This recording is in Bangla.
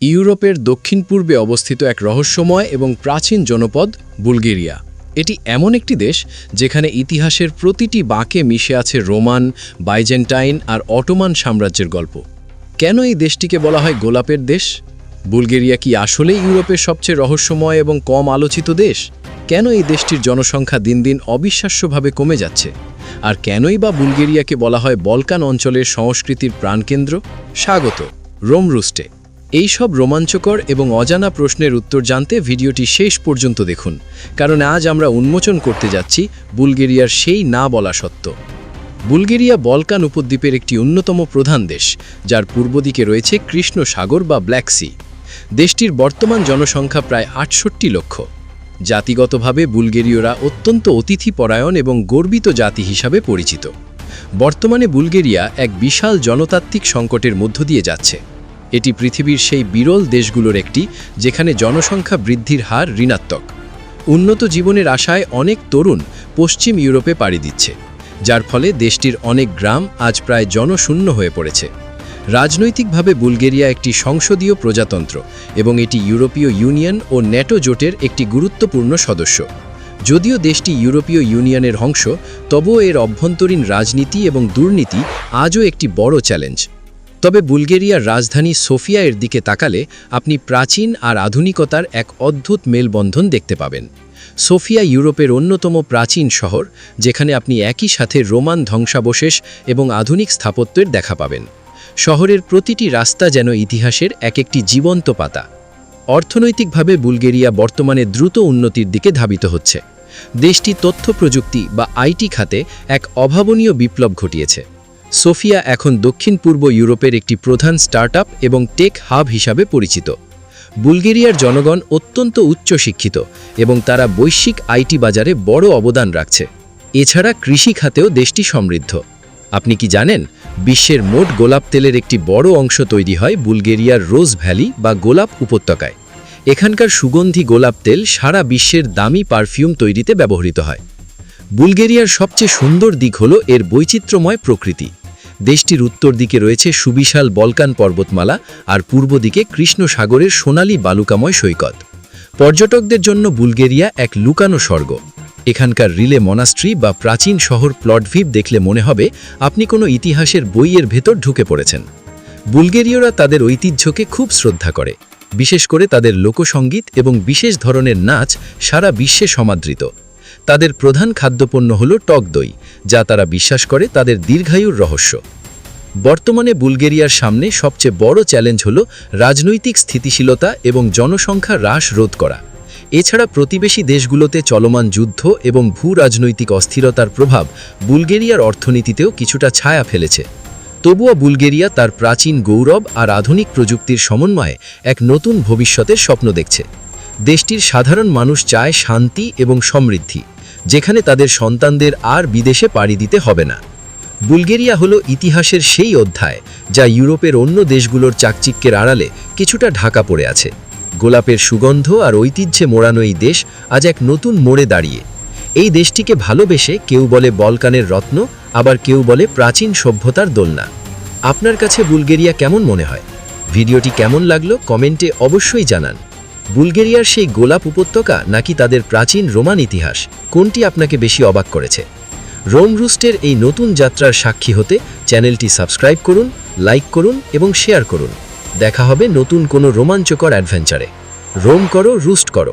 ইউরোপের দক্ষিণ পূর্বে অবস্থিত এক রহস্যময় এবং প্রাচীন জনপদ, বুলগেরিয়া। এটি এমন একটি দেশ যেখানে ইতিহাসের প্রতিটি বাঁকে মিশে আছে রোমান, বাইজেন্টাইন আর অটোমান সাম্রাজ্যের গল্প। কেন এই দেশটিকে বলা হয় গোলাপের দেশ? বুলগেরিয়া কি আসলে ইউরোপের সবচেয়ে রহস্যময় এবং কম আলোচিত দেশ? কেন এই দেশটির জনসংখ্যা দিন দিন অবিশ্বাস্যভাবে কমে যাচ্ছে? আর কেনই বা বুলগেরিয়াকে বলা হয় বলকান অঞ্চলের সংস্কৃতির প্রাণকেন্দ্র? স্বাগত রোম রুস্টে এই সব রোমাঞ্চকর এবং অজানা প্রশ্নের উত্তর জানতে ভিডিওটি শেষ পর্যন্ত দেখুন, কারণ আজ আমরা উন্মোচন করতে যাচ্ছি বুলগেরিয়ার সেই না বলা সত্য। বুলগেরিয়া বলকান উপদ্বীপের একটি অন্যতম প্রধান দেশ, যার পূর্ব দিকে রয়েছে কৃষ্ণ সাগর বা ব্ল্যাক সি। দেশটির বর্তমান জনসংখ্যা প্রায় আটষট্টি লক্ষ। জাতিগতভাবে বুলগেরীয়রা অত্যন্ত অতিথিপরায়ণ এবং গর্বিত জাতি হিসাবে পরিচিত। বর্তমানে বুলগেরিয়া এক বিশাল জনতাত্ত্বিক সংকটের মধ্য দিয়ে যাচ্ছে। এটি পৃথিবীর সেই বিরল দেশগুলোর একটি, যেখানে জনসংখ্যা বৃদ্ধির হার ঋণাত্মক। উন্নত জীবনের আশায় অনেক তরুণ পশ্চিম ইউরোপে পাড়ি দিচ্ছে, যার ফলে দেশটির অনেক গ্রাম আজ প্রায় জনশূন্য হয়ে পড়েছে। রাজনৈতিকভাবে বুলগেরিয়া একটি সংসদীয় প্রজাতন্ত্র এবং এটি ইউরোপীয় ইউনিয়ন ও ন্যাটো জোটের একটি গুরুত্বপূর্ণ সদস্য। যদিও দেশটি ইউরোপীয় ইউনিয়নের অংশ তবুও এর অভ্যন্তরীণ রাজনীতি এবং দুর্নীতি আজও একটি বড় চ্যালেঞ্জ। তবে বুলগেরিয়ার রাজধানী সোফিয়া এর দিকে তাকালে আপনি প্রাচীন আর আধুনিকতার এক অদ্ভুত মেলবন্ধন দেখতে পাবেন। সোফিয়া ইউরোপের অন্যতম প্রাচীন শহর, যেখানে আপনি একই সাথে রোমান ধ্বংসাবশেষ এবং আধুনিক স্থাপত্যের দেখা পাবেন। শহরের প্রতিটি রাস্তা যেন ইতিহাসের এক একটি জীবন্ত পাতা। অর্থনৈতিকভাবে বুলগেরিয়া বর্তমানে দ্রুত উন্নতির দিকে ধাবিত হচ্ছে। দেশটি তথ্য প্রযুক্তি বা আইটি খাতে এক অভাবনীয় বিপ্লব ঘটিয়েছে। সোফিয়া এখন দক্ষিণ পূর্ব ইউরোপের একটি প্রধান স্টার্টআপ এবং টেক হাব হিসাবে পরিচিত। বুলগেরিয়ার জনগণ অত্যন্ত উচ্চ শিক্ষিত এবং তারা বৈশ্বিক আইটি বাজারে বড় অবদান রাখছে। এছাড়া কৃষি খাতেও দেশটি সমৃদ্ধ। আপনি কি জানেন, বিশ্বের মোট গোলাপ তেলের একটি বড় অংশ তৈরি হয় বুলগেরিয়ার রোজ ভ্যালি বা গোলাপ উপত্যকায়। এখানকার সুগন্ধি গোলাপ তেল সারা বিশ্বের দামি পারফিউম তৈরিতে ব্যবহৃত হয়। বুলগেরিয়ার সবচেয়ে সুন্দর দিক হল এর বৈচিত্র্যময় প্রকৃতি। দেশটির উত্তর দিকে রয়েছে সুবিশাল বলকান পর্বতমালা আর পূর্ব দিকে কৃষ্ণ সাগরের সোনালী বালুকাময় সৈকত। পর্যটকদের জন্য বুলগেরিয়া এক লুকানো স্বর্গ। এখানকার রিলে মনাস্ট্রি বা প্রাচীন শহর প্লটভিভ দেখলে মনে হবে আপনি কোনো ইতিহাসের বইয়ের ভেতর ঢুকে পড়েছেন। বুলগেরীয়রা তাদের ঐতিহ্যকে খুব শ্রদ্ধা করে। বিশেষ করে তাদের লোকসঙ্গীত এবং বিশেষ ধরনের নাচ সারা বিশ্বে সমাদৃত। তাদের প্রধান খাদ্যপণ্য হল টক দই, যা তারা বিশ্বাস করে তাদের দীর্ঘায়ুর রহস্য। বর্তমানে বুলগেরিয়ার সামনে সবচেয়ে বড় চ্যালেঞ্জ হল রাজনৈতিক স্থিতিশীলতা এবং জনসংখ্যা হ্রাস রোধ করা। এছাড়া প্রতিবেশী দেশগুলোতে চলমান যুদ্ধ এবং ভূ রাজনৈতিক অস্থিরতার প্রভাব বুলগেরিয়ার অর্থনীতিতেও কিছুটা ছায়া ফেলেছে। তবুও বুলগেরিয়া তার প্রাচীন গৌরব আর আধুনিক প্রযুক্তির সমন্বয়ে এক নতুন ভবিষ্যতের স্বপ্ন দেখছে। দেশটির সাধারণ মানুষ চায় শান্তি এবং সমৃদ্ধি। যেখানে তাদের সন্তানদের আর বিদেশে পাড়ি দিতে হবে না। বুলগেরিয়া হলো ইতিহাসের সেই অধ্যায়, যা ইউরোপের অন্য দেশগুলোর চাকচিক্যের আড়ালে কিছুটা ঢাকা পড়ে আছে। গোলাপের সুগন্ধ আর ঐতিহ্যে মোড়ানো এই দেশ আজ এক নতুন মোড়ে দাঁড়িয়ে। এই দেশটিকে ভালোবেসে কেউ বলে বলকানের রত্ন, আবার কেউ বলে প্রাচীন সভ্যতার দোলনা। আপনার কাছে বুলগেরিয়া কেমন মনে হয়? ভিডিওটি কেমন লাগল কমেন্টে অবশ্যই জানান। বুলগেরিয়ার সেই গোলাপ উপত্যকা নাকি তাদের প্রাচীন রোমান ইতিহাস? কোনটি আপনাকে বেশি অবাক করেছে? রোম রুস্টের এই নতুন যাত্রার সাক্ষী হতে চ্যানেলটি সাবস্ক্রাইব করুন, লাইক করুন এবং শেয়ার করুন। দেখা হবে নতুন কোনো রোমাঞ্চকর অ্যাডভেঞ্চারে। রোম করো, রুস্ট করো।